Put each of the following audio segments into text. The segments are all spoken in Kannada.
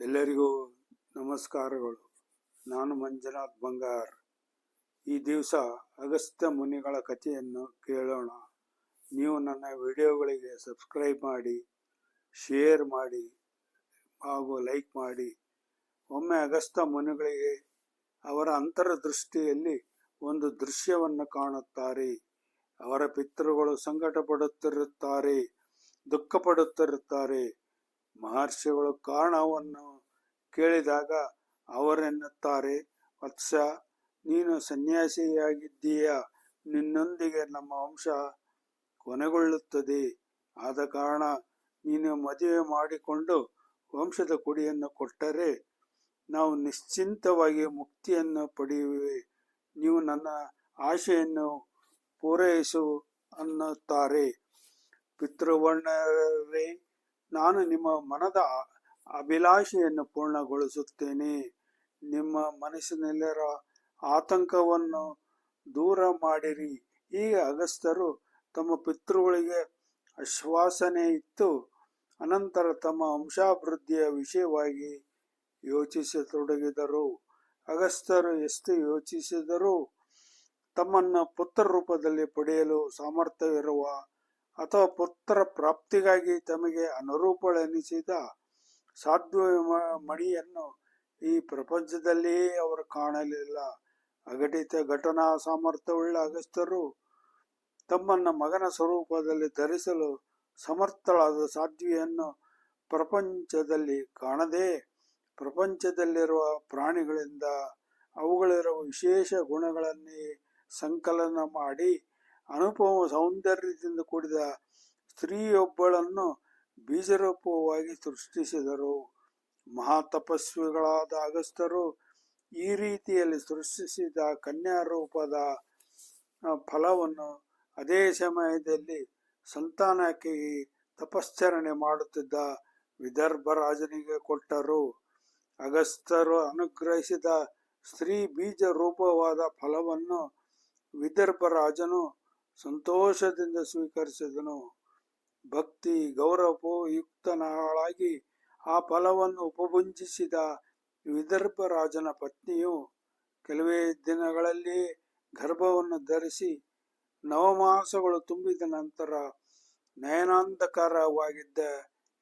ಎಲ್ಲರಿಗೂ ನಮಸ್ಕಾರಗಳು. ನಾನು ಮಂಜುನಾಥ್ ಬಂಗಾರ್. ಈ ದಿವಸ ಅಗಸ್ತ್ಯ ಮುನಿಗಳ ಕಥೆಯನ್ನು ಕೇಳೋಣ. ನೀವು ನನ್ನ ವಿಡಿಯೋಗಳಿಗೆ ಸಬ್ಸ್ಕ್ರೈಬ್ ಮಾಡಿ, ಶೇರ್ ಮಾಡಿ ಹಾಗೂ ಲೈಕ್ ಮಾಡಿ. ಒಮ್ಮೆ ಅಗಸ್ತ್ಯ ಮುನಿಗಳಿಗೆ ಅವರ ಅಂತರದೃಷ್ಟಿಯಲ್ಲಿ ಒಂದು ದೃಶ್ಯವನ್ನು ಕಾಣುತ್ತಾರೆ. ಅವರ ಪಿತೃಗಳು ಸಂಕಟ ಪಡುತ್ತಿರುತ್ತಾರೆ ದುಃಖ ಪಡುತ್ತಿರುತ್ತಾರೆ ಮಹರ್ಷಿಗಳು ಕಾರಣವನ್ನು ಕೇಳಿದಾಗ ಅವರೆನ್ನುತ್ತಾರೆ ವತ್ಸ, ನೀನು ಸನ್ಯಾಸಿಯಾಗಿದ್ದೀಯ? ನಿನ್ನೊಂದಿಗೆ ನಮ್ಮ ವಂಶ ಕೊನೆಗೊಳ್ಳುತ್ತದೆ. ಆದ ಕಾರಣ ನೀನು ಮದುವೆ ಮಾಡಿಕೊಂಡು ವಂಶದ ಕುಡಿಯನ್ನು ಕೊಟ್ಟರೆ ನಾವು ನಿಶ್ಚಿಂತವಾಗಿ ಮುಕ್ತಿಯನ್ನು ಪಡೆಯುವೆ. ನೀವು ನನ್ನ ಆಶೆಯನ್ನು ಪೂರೈಸು ಅನ್ನುತ್ತಾರೆ. ಪಿತೃವರ್ಣರೇ ನಾನು ನಿಮ್ಮ ಮನದ ಅಭಿಲಾಷೆಯನ್ನು ಪೂರ್ಣಗೊಳಿಸುತ್ತೇನೆ. ನಿಮ್ಮ ಮನಸ್ಸಿನಲ್ಲಿರೋ ಆತಂಕವನ್ನು ದೂರ ಮಾಡಿರಿ. ಈ ಅಗಸ್ತರು ತಮ್ಮ ಪಿತೃಗಳಿಗೆ ಆಶ್ವಾಸನೆ ಇತ್ತು ಅನಂತರ ತಮ್ಮ ವಂಶಾಭಿವೃದ್ಧಿಯ ವಿಷಯವಾಗಿ ಯೋಚಿಸತೊಡಗಿದರು. ಅಗಸ್ತರು ಎಷ್ಟು ಯೋಚಿಸಿದರೂ ತಮ್ಮನ್ನು ಪುತ್ರ ರೂಪದಲ್ಲಿ ಪಡೆಯಲು ಸಾಮರ್ಥ್ಯವಿರುವ ಅಥವಾ ಪುತ್ರ ಪ್ರಾಪ್ತಿಗಾಗಿ ತಮಗೆ ಅನುರೂಪಳೆನಿಸಿದ ಸಾಧ್ವ ಮಣಿಯನ್ನು ಈ ಪ್ರಪಂಚದಲ್ಲಿಯೇ ಅವರು ಕಾಣಲಿಲ್ಲ. ಅಘಟಿತ ಘಟನಾ ಸಾಮರ್ಥ್ಯವುಳ್ಳ ಅಗಸ್ತರು ತಮ್ಮನ್ನು ಮಗನ ಸ್ವರೂಪದಲ್ಲಿ ಧರಿಸಲು ಸಮರ್ಥಳಾದ ಸಾಧ್ವಿಯನ್ನು ಪ್ರಪಂಚದಲ್ಲಿ ಕಾಣದೆ ಪ್ರಪಂಚದಲ್ಲಿರುವ ಪ್ರಾಣಿಗಳಿಂದ ಅವುಗಳಿರುವ ವಿಶೇಷ ಗುಣಗಳನ್ನೇ ಸಂಕಲನ ಮಾಡಿ ಅನುಪಮ ಸೌಂದರ್ಯದಿಂದ ಕೂಡಿದ ಸ್ತ್ರೀಯೊಬ್ಬಳನ್ನು ಬೀಜರೂಪವಾಗಿ ಸೃಷ್ಟಿಸಿದರು. ಮಹಾತಪಸ್ವಿಗಳಾದ ಅಗಸ್ತರು ಈ ರೀತಿಯಲ್ಲಿ ಸೃಷ್ಟಿಸಿದ ಕನ್ಯಾರೂಪದ ಫಲವನ್ನು ಅದೇ ಸಮಯದಲ್ಲಿ ಸಂತಾನಕ್ಕೆ ತಪಶ್ಚರಣೆ ಮಾಡುತ್ತಿದ್ದ ವಿದರ್ಭ ರಾಜನಿಗೆ ಕೊಟ್ಟರು. ಅಗಸ್ತರು ಅನುಗ್ರಹಿಸಿದ ಸ್ತ್ರೀ ಬೀಜ ರೂಪವಾದ ಫಲವನ್ನು ವಿದರ್ಭ ರಾಜನು ಸಂತೋಷದಿಂದ ಸ್ವೀಕರಿಸಿದನು. ಭಕ್ತಿ ಗೌರವಯುಕ್ತನಾಳಾಗಿ ಆ ಫಲವನ್ನು ಉಪಭುಂಜಿಸಿದ ವಿದರ್ಭ ರಾಜನ ಪತ್ನಿಯು ಕೆಲವೇ ದಿನಗಳಲ್ಲಿ ಗರ್ಭವನ್ನು ಧರಿಸಿ ನವಮಾಸಗಳು ತುಂಬಿದ ನಂತರ ನಯನಾಂಧಕಾರವಾಗಿದ್ದ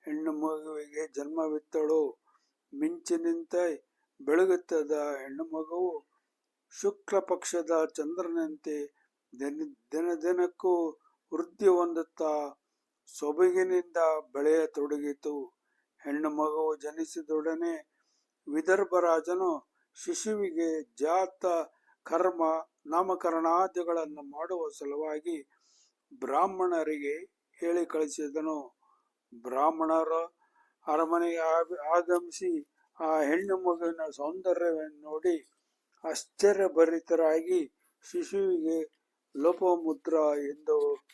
ಹೆಣ್ಣು ಮಗುವಿಗೆ ಜನ್ಮವಿತ್ತಳು. ಮಿಂಚಿನಿಂದ ಬೆಳಗುತ್ತದ ಹೆಣ್ಣು ಮಗುವು ಶುಕ್ಲ ಪಕ್ಷದ ಚಂದ್ರನಂತೆ ದಿನ ದಿನ, ದಿನಕ್ಕೂ ವೃದ್ಧಿ ಹೊಂದುತ್ತಾ ಸೊಬಗಿನಿಂದ ಬೆಳೆಯತೊಡಗಿತು ಹೆಣ್ಣು ಮಗುವು ಜನಿಸಿದೊಡನೆ ವಿದರ್ಭರಾಜನು ಶಿಶುವಿಗೆ ಜಾತ, ಕರ್ಮ, ನಾಮಕರಣಾದಿಗಳನ್ನು ಮಾಡುವ ಸಲುವಾಗಿ ಬ್ರಾಹ್ಮಣರಿಗೆ ಹೇಳಿ ಕಳಿಸಿದನು. ಬ್ರಾಹ್ಮಣರು ಅರಮನೆಗೆ ಆಗ- ಆಗಮಿಸಿ ಆ ಹೆಣ್ಣು ಮಗುವಿನ ಸೌಂದರ್ಯವನ್ನು ನೋಡಿ ಆಶ್ಚರ್ಯಭರಿತರಾಗಿ ಶಿಶುವಿಗೆ ಲೋಪಮುದ್ರ ಎಂದು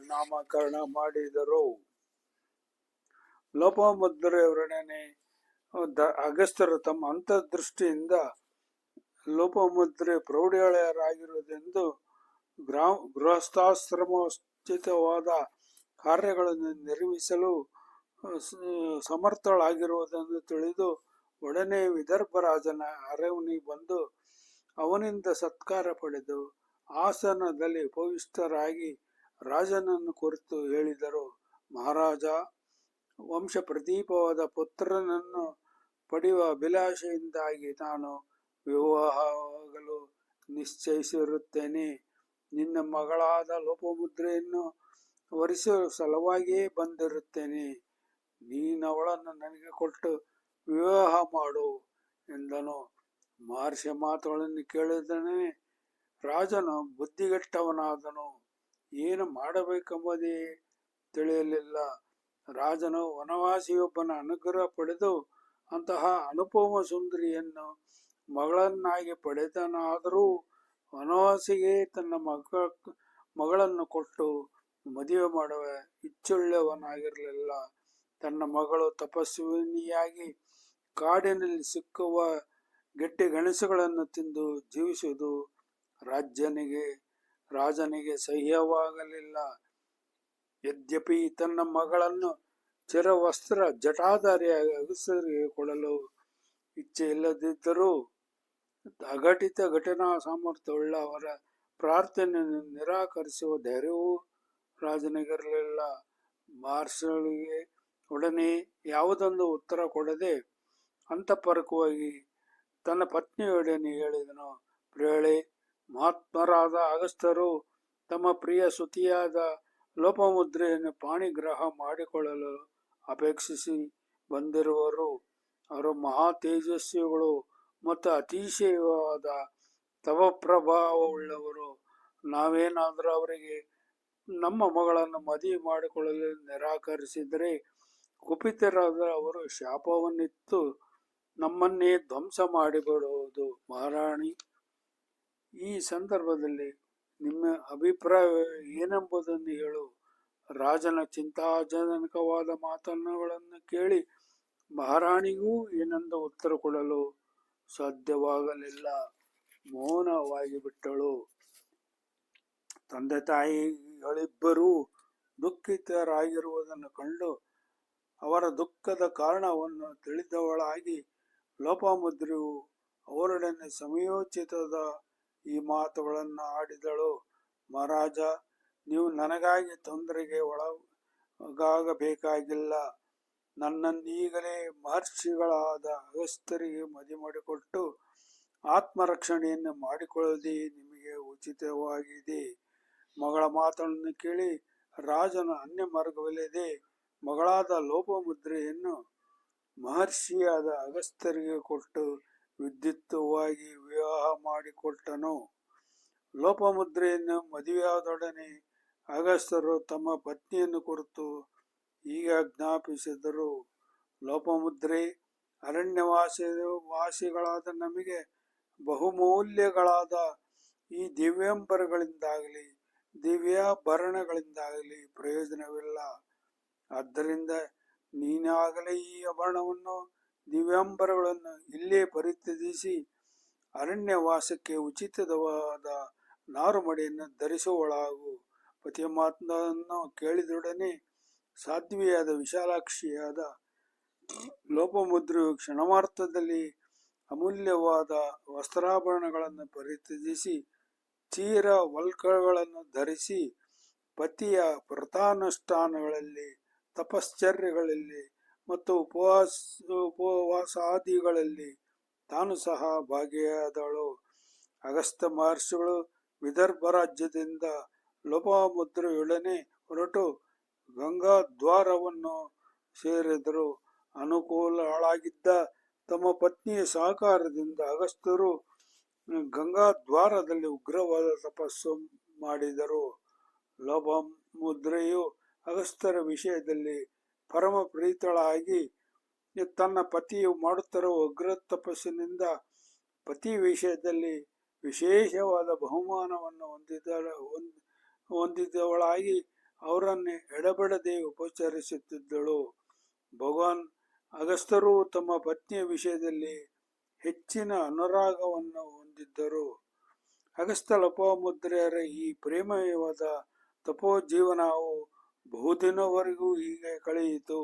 ನಾಮಕರಣ ಮಾಡಿದರು. ಲೋಪಮುದ್ರೆಯವರೊಡನೆ ದ- ಅಗಸ್ತ್ಯರು ತಮ್ಮ ಅಂತರ್ದೃಷ್ಟಿಯಿಂದ ಲೋಪಮುದ್ರೆ ಪ್ರೌಢಾಳೆಯರಾಗಿರುವುದೆಂದು ಗ್ರಾ, ಗೃಹಸ್ಥಾಶ್ರಮೋಚಿತವಾದ ಕಾರ್ಯಗಳನ್ನು ನಿರ್ಮಿಸಲು ಸಮರ್ಥಳಾಗಿರುವುದೆಂದು ತಿಳಿದು ಒಡನೆ ವಿದರ್ಭರಾಜನ ರಾಜನ ಅರಮನೆಗೆ ಬಂದು ಅವನಿಂದ ಸತ್ಕಾರ ಪಡೆದು ಆಸನದಲ್ಲಿ ಉಪವಿಷ್ಟರಾಗಿ ರಾಜನನ್ನು ಕುರಿತು ಹೇಳಿದರು. ಮಹಾರಾಜ ವಂಶ ಪ್ರದೀಪವಾದ ಪುತ್ರನನ್ನು ಪಡೆಯುವ ಅಭಿಲಾಷೆಯಿಂದಾಗಿ ನಾನು ವಿವಾಹವಾಗಲು ನಿಶ್ಚಯಿಸಿರುತ್ತೇನೆ. ನಿನ್ನ ಮಗಳಾದ ಲೋಪಮುದ್ರೆಯನ್ನು ವರಿಸುವ ಸಲುವಾಗಿಯೇ ಬಂದಿರುತ್ತೇನೆ. ನೀನವಳನ್ನು ನನಗೆ ಕೊಟ್ಟು ವಿವಾಹ ಮಾಡು ಎಂದನು. ಮಹರ್ಷಿ ಮಾತುಗಳನ್ನು ಕೇಳಿದನೇ ರಾಜನು ಬುದ್ಧಿಗೆಟ್ಟವನಾದನು. ಏನು ಮಾಡಬೇಕೆಂಬುದೇ ತಿಳಿಯಲಿಲ್ಲ. ರಾಜನು ವನವಾಸಿಯೊಬ್ಬನ ಅನುಗ್ರಹ ಪಡೆದು ಅಂತಹ ಅನುಪಮ ಸುಂದರಿಯನ್ನು ಮಗಳನ್ನಾಗಿ ಪಡೆದನಾದರೂ ವನವಾಸಿಗೆ ತನ್ನ ಮಗ, ಮಗಳನ್ನು ಕೊಟ್ಟು ಮದುವೆ ಮಾಡುವ ಇಚ್ಚುಳ್ಳವನಾಗಿರಲಿಲ್ಲ ತನ್ನ ಮಗಳು ತಪಸ್ವಿನಿಯಾಗಿ ಕಾಡಿನಲ್ಲಿ ಸಿಕ್ಕುವ ಗಟ್ಟಿ ಗಣಸುಗಳನ್ನು ತಿಂದು ಜೀವಿಸುವುದು ರಾಜ್ಯನಿಗೆ, ರಾಜನಿಗೆ ಸಹ್ಯವಾಗಲಿಲ್ಲ. ಯದ್ಯಪಿ ತನ್ನ ಮಗಳನ್ನು ಚಿರವಸ್ತ್ರ ಜಟಾಧಾರಿಯಾಗಿ ಅಗಸರಿಗೆ ಕೊಡಲು ಇಚ್ಛೆ ಇಲ್ಲದಿದ್ದರೂ ಅಘಟಿತ ಘಟನಾ ಸಾಮರ್ಥ್ಯವುಳ್ಳ ಅವರ ಪ್ರಾರ್ಥನೆಯನ್ನು ನಿರಾಕರಿಸುವ ಧೈರ್ಯವೂ ರಾಜನಿಗಿರಲಿಲ್ಲ. ಮಾರ್ಷಲ್ಗೆ ಒಡನೆ ಯಾವುದೊಂದು ಉತ್ತರ ಕೊಡದೆ ಅಂತಪರಕವಾಗಿ ತನ್ನ ಪತ್ನಿಯೊಡನೆ ಹೇಳಿದನು. ಪ್ರೇಳೆ ಮಹಾತ್ಮರಾದ ಅಗಸ್ತರು ತಮ್ಮ ಪ್ರಿಯ ಸುತಿಯಾದ ಲೋಪಮುದ್ರೆಯನ್ನು ಪಾಣಿಗ್ರಹ ಮಾಡಿಕೊಳ್ಳಲು ಅಪೇಕ್ಷಿಸಿ ಬಂದಿರುವರು. ಅವರು ಮಹಾ ತೇಜಸ್ವಿಗಳು ಮತ್ತು ಅತಿಶಯವಾದ ತವಪ್ರಭಾವವುಳ್ಳವರು. ನಾವೇನಾದರೂ ಅವರಿಗೆ ನಮ್ಮ ಮಗಳನ್ನು ಮದುವೆ ಮಾಡಿಕೊಳ್ಳಲು ನಿರಾಕರಿಸಿದರೆ ಕುಪಿತರಾದ ಅವರು ಶಾಪವನ್ನಿತ್ತು ನಮ್ಮನ್ನೇ ಧ್ವಂಸ ಮಾಡಿಬಿಡುವುದು. ಮಹಾರಾಣಿ ಈ ಸಂದರ್ಭದಲ್ಲಿ ನಿಮ್ಮ ಅಭಿಪ್ರಾಯ ಏನೆಂಬುದನ್ನು ಹೇಳು. ರಾಜನ ಚಿಂತಾಜನಕವಾದ ಮಾತನ್ನುಗಳನ್ನು ಕೇಳಿ ಮಹಾರಾಣಿಗೂ ಏನಂದ ಉತ್ತರ ಕೊಡಲು ಸಾಧ್ಯವಾಗಲಿಲ್ಲ. ಮೌನವಾಗಿ ಬಿಟ್ಟಳು. ತಂದೆ ತಾಯಿಗಳಿಬ್ಬರೂ ದುಃಖಿತರಾಗಿರುವುದನ್ನು ಕಂಡು ಅವರ ದುಃಖದ ಕಾರಣವನ್ನು ತಿಳಿದವಳಾಗಿ ಲೋಪಮುದ್ರೆಯು ಅವರೊಡನೆ ಸಮಯೋಚಿತದ ಈ ಮಾತುಗಳನ್ನು ಆಡಿದಳು. ಮಹಾರಾಜ, ನೀವು ನನಗಾಗಿ ತೊಂದರೆಗೆ ಒಳಗಾಗಬೇಕಾಗಿಲ್ಲ. ನನ್ನನ್ನೀಗಲೇ ಮಹರ್ಷಿಗಳಾದ ಅಗಸ್ತರಿಗೆ ಮದಿ ಮಾಡಿಕೊಟ್ಟು ಆತ್ಮರಕ್ಷಣೆಯನ್ನು ಮಾಡಿಕೊಳ್ಳದೆ ನಿಮಗೆ ಉಚಿತವಾಗಿದೆ. ಮಗಳ ಮಾತನ್ನು ಕೇಳಿ ರಾಜನ ಅನ್ಯ ಮಾರ್ಗವಿಲ್ಲದೆ ಮಗಳಾದ ಲೋಪಮುದ್ರೆಯನ್ನು ಮಹರ್ಷಿಯಾದ ಅಗಸ್ತ್ಯರಿಗೆ ಕೊಟ್ಟು ವಿದ್ಯುಕ್ತವಾಗಿ ವಿವಾಹ ಮಾಡಿಕೊಟ್ಟನು. ಲೋಪಮುದ್ರೆಯನ್ನು ಮದುವೆಯಾದೊಡನೆ ಅಗಸ್ತರು ತಮ್ಮ ಪತ್ನಿಯನ್ನು ಕುರಿತು ಈಗ ಜ್ಞಾಪಿಸಿದರು. ಲೋಪಮುದ್ರೆ ಅರಣ್ಯವಾಸಿ ವಾಸಿಗಳಾದ ನಮಗೆ ಬಹುಮೌಲ್ಯಗಳಾದ ಈ ದಿವ್ಯಾಂಬರಗಳಿಂದಾಗಲಿ, ದಿವ್ಯಾಭರಣಗಳಿಂದಾಗಲಿ ಪ್ರಯೋಜನವಿಲ್ಲ. ಆದ್ದರಿಂದ ನೀನಾಗಲೇ ಈ ಆಭರಣವನ್ನು ದಿವ್ಯಾಂಬರಗಳನ್ನು ಇಲ್ಲೇ ಪರಿತ್ಯಜಿಸಿ ಅರಣ್ಯವಾಸಕ್ಕೆ ಉಚಿತವಾದ ನಾರುಮಡಿಯನ್ನು ಧರಿಸುವಳಾಗು ಪತಿಯ ಮಾತನ್ನು ಕೇಳಿದೊಡನೆ ಸಾಧ್ವಿಯಾದ ವಿಶಾಲಾಕ್ಷಿಯಾದ ಲೋಪಮುದ್ರೆಯು ಕ್ಷಣಮಾರ್ಥದಲ್ಲಿ ಅಮೂಲ್ಯವಾದ ವಸ್ತ್ರಾಭರಣಗಳನ್ನು ಪರಿತ್ಯಜಿಸಿ ಚೀರ ವಲ್ಕಗಳನ್ನು ಧರಿಸಿ ಪತಿಯ ವ್ರತಾನುಷ್ಠಾನಗಳಲ್ಲಿ, ತಪಶ್ಚರ್ಯಗಳಲ್ಲಿ ಮತ್ತು ಉಪವಾಸ, ಉಪವಾಸಾದಿಗಳಲ್ಲಿ ತಾನು ಸಹ ಭಾಗಿಯಾದಳು. ಅಗಸ್ತ ಮಹರ್ಷಿಗಳು ವಿದರ್ಭ ರಾಜ್ಯದಿಂದ ಲೋಪಮುದ್ರೆಯೊಡನೆ ಹೊರಟು ಗಂಗಾ ದ್ವಾರವನ್ನು ಸೇರಿದರು. ಅನುಕೂಲಳಾಗಿದ್ದ ತಮ್ಮ ಪತ್ನಿಯ ಸಹಕಾರದಿಂದ ಅಗಸ್ತ್ಯರು ಗಂಗಾ ದ್ವಾರದಲ್ಲಿ ಉಗ್ರವಾದ ತಪಸ್ಸು ಮಾಡಿದರು. ಲೋಪಮುದ್ರೆಯು ಅಗಸ್ತ್ಯರ ವಿಷಯದಲ್ಲಿ ಪರಮ ಪ್ರೀತಳಾಗಿ ತನ್ನ ಪತಿಯು ಮಾಡುತ್ತಿರುವ ಉಗ್ರ ತಪಸ್ಸಿನಿಂದ ಪತಿ ವಿಷಯದಲ್ಲಿ ವಿಶೇಷವಾದ ಬಹುಮಾನವನ್ನು ಹೊಂದಿದ ಹೊಂದಿದವಳಾಗಿ ಅವರನ್ನೇ ಎಡಬಡದೆ ಉಪಚರಿಸುತ್ತಿದ್ದಳು. ಭಗವಾನ್ ಅಗಸ್ತರು ತಮ್ಮ ಪತ್ನಿಯ ವಿಷಯದಲ್ಲಿ ಹೆಚ್ಚಿನ ಅನುರಾಗವನ್ನು ಹೊಂದಿದ್ದರು. ಅಗಸ್ತ ಲಪಮುದ್ರೆಯರ ಈ ಪ್ರೇಮಯವಾದ ತಪೋಜೀವನವು ಬಹುದಿನವರೆಗೂ ಹೀಗೆ ಕಳೆಯಿತು.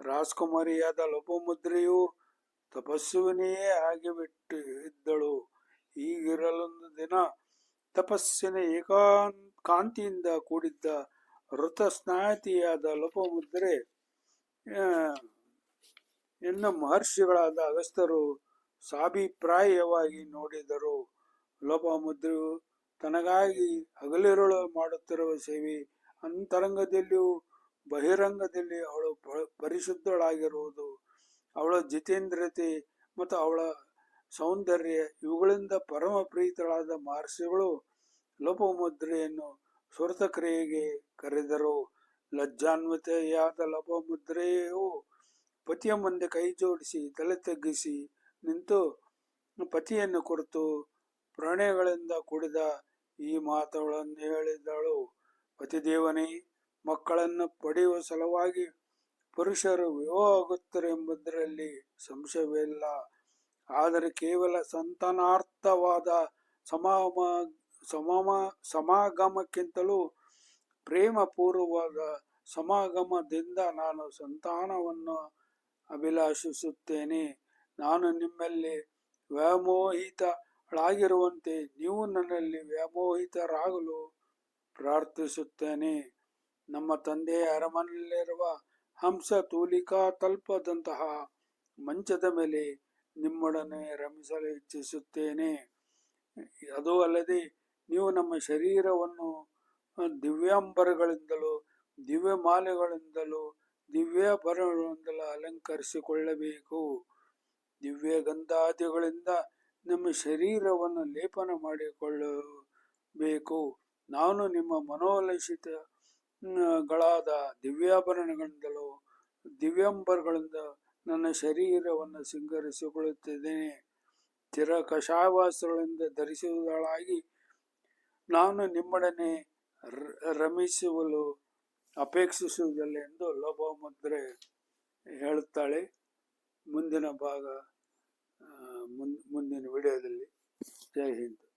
ರಾಜಕುಮಾರಿಯಾದ ಲೋಪಮುದ್ರೆಯು ತಪಸ್ಸುವಿನಿಯೇ ಆಗಿಬಿಟ್ಟು ಇದ್ದಳು ಈಗಿರಲೊಂದು ದಿನ ತಪಸ್ಸಿನ ಏಕಾಂತ ಕಾಂತಿಯಿಂದ ಕೂಡಿದ್ದ ಋತ ಸ್ನಾಯತಿಯಾದ ಲೋಪಮುದ್ರೆ ಎನ್ನ ಮಹರ್ಷಿಗಳಾದ ಅಗಸ್ತರು ಸಾಭಿಪ್ರಾಯವಾಗಿ ನೋಡಿದರು. ಲೋಪಮುದ್ರೆಯು ತನಗಾಗಿ ಹಗಲಿರುಳು ಮಾಡುತ್ತಿರುವ ಸೇವೆ ಅಂತರಂಗದಲ್ಲಿಯೂ ಬಹಿರಂಗದಲ್ಲಿ ಅವಳು ಪರಿಶುದ್ಧಳಾಗಿರುವುದು, ಅವಳ ಜಿತೇಂದ್ರತೆ ಮತ್ತು ಅವಳ ಸೌಂದರ್ಯ, ಇವುಗಳಿಂದ ಪರಮ ಪ್ರೀತಳಾದ ಮಹರ್ಷಿಗಳು ಲೋಪಮುದ್ರೆಯನ್ನು ಸುರತಕ್ರಿಯೆಗೆ ಕರೆದರು. ಲಜ್ಜಾನ್ವಿತೆಯಾದ ಲೋಪಮುದ್ರೆಯು ಪತಿಯ ಮುಂದೆ ಕೈ ಜೋಡಿಸಿ ತಲೆ ತಗ್ಗಿಸಿ ನಿಂತು ಪತಿಯನ್ನು ಕುರಿತು, ಪ್ರಣಯಗಳಿಂದ ಕೂಡಿದ ಈ ಮಾತುಗಳನ್ನು ಹೇಳಿದಳು. ಪತಿದೇವನೇ, ಮಕ್ಕಳನ್ನು ಪಡೆಯುವ ಸಲುವಾಗಿ ಪುರುಷರು ವಿವಾಹವಾಗುತ್ತಾರೆ ಎಂಬುದರಲ್ಲಿ ಸಂಶಯವಿಲ್ಲ. ಆದರೆ ಕೇವಲ ಸಂತಾನಾರ್ಥವಾದ ಸಮಾಮ ಸಮಾಮ, ಸಮಾಗಮಕ್ಕಿಂತಲೂ ಪ್ರೇಮಪೂರ್ವವಾದ ಸಮಾಗಮದಿಂದ ನಾನು ಸಂತಾನವನ್ನು ಅಭಿಲಾಷಿಸುತ್ತೇನೆ. ನಾನು ನಿಮ್ಮಲ್ಲಿ ವ್ಯಾಮೋಹಿತಳಾಗಿರುವಂತೆ ನೀವು ನನ್ನಲ್ಲಿ ವ್ಯಾಮೋಹಿತರಾಗಲು ಪ್ರಾರ್ಥಿಸುತ್ತೇನೆ. ನಮ್ಮ ತಂದೆಯ ಅರಮನೆಯಲ್ಲಿರುವ ಹಂಸ ತೂಲಿಕಾ ತಲ್ಪದಂತಹ ಮಂಚದ ಮೇಲೆ ನಿಮ್ಮೊಡನೆ ರಮಿಸಲು ಇಚ್ಛಿಸುತ್ತೇನೆ. ಅದು ಅಲ್ಲದೆ ನೀವು ನಮ್ಮ ಶರೀರವನ್ನು ದಿವ್ಯಾಂಬರಗಳಿಂದಲೂ ದಿವ್ಯ ಮಾಲೆಗಳಿಂದಲೂ ದಿವ್ಯಾಭರಣಗಳಿಂದಲೂ ಅಲಂಕರಿಸಿಕೊಳ್ಳಬೇಕು. ದಿವ್ಯ ಗಂಧಾದಿಗಳಿಂದ ನಮ್ಮ ಶರೀರವನ್ನು ಲೇಪನ ಮಾಡಿಕೊಳ್ಳಬೇಕು. ನಾನು ನಿಮ್ಮ ಮನೋಲಸಿತ ಗಳಾದ ದಿವ್ಯಾಭರಣಗಳಿಂದಲೂ ದಿವ್ಯಂಬರಗಳಿಂದ ನನ್ನ ಶರೀರವನ್ನು ಸಿಂಗರಿಸಿಕೊಳ್ಳುತ್ತಿದ್ದೇನೆ. ಚಿರ ಕಷಾಯವಾಸಗಳಿಂದ ಧರಿಸುವುದಳಾಗಿ ನಾನು ನಿಮ್ಮೊಡನೆ ರಮಿಸುವಲು ಅಪೇಕ್ಷಿಸುವುದಿಲ್ಲ ಎಂದು ಲೋಪಮುದ್ರೆ ಹೇಳುತ್ತಾಳೆ. ಮುಂದಿನ ಭಾಗ ಮುಂದಿನ ವಿಡಿಯೋದಲ್ಲಿ. ಜೈ ಹಿಂದ್.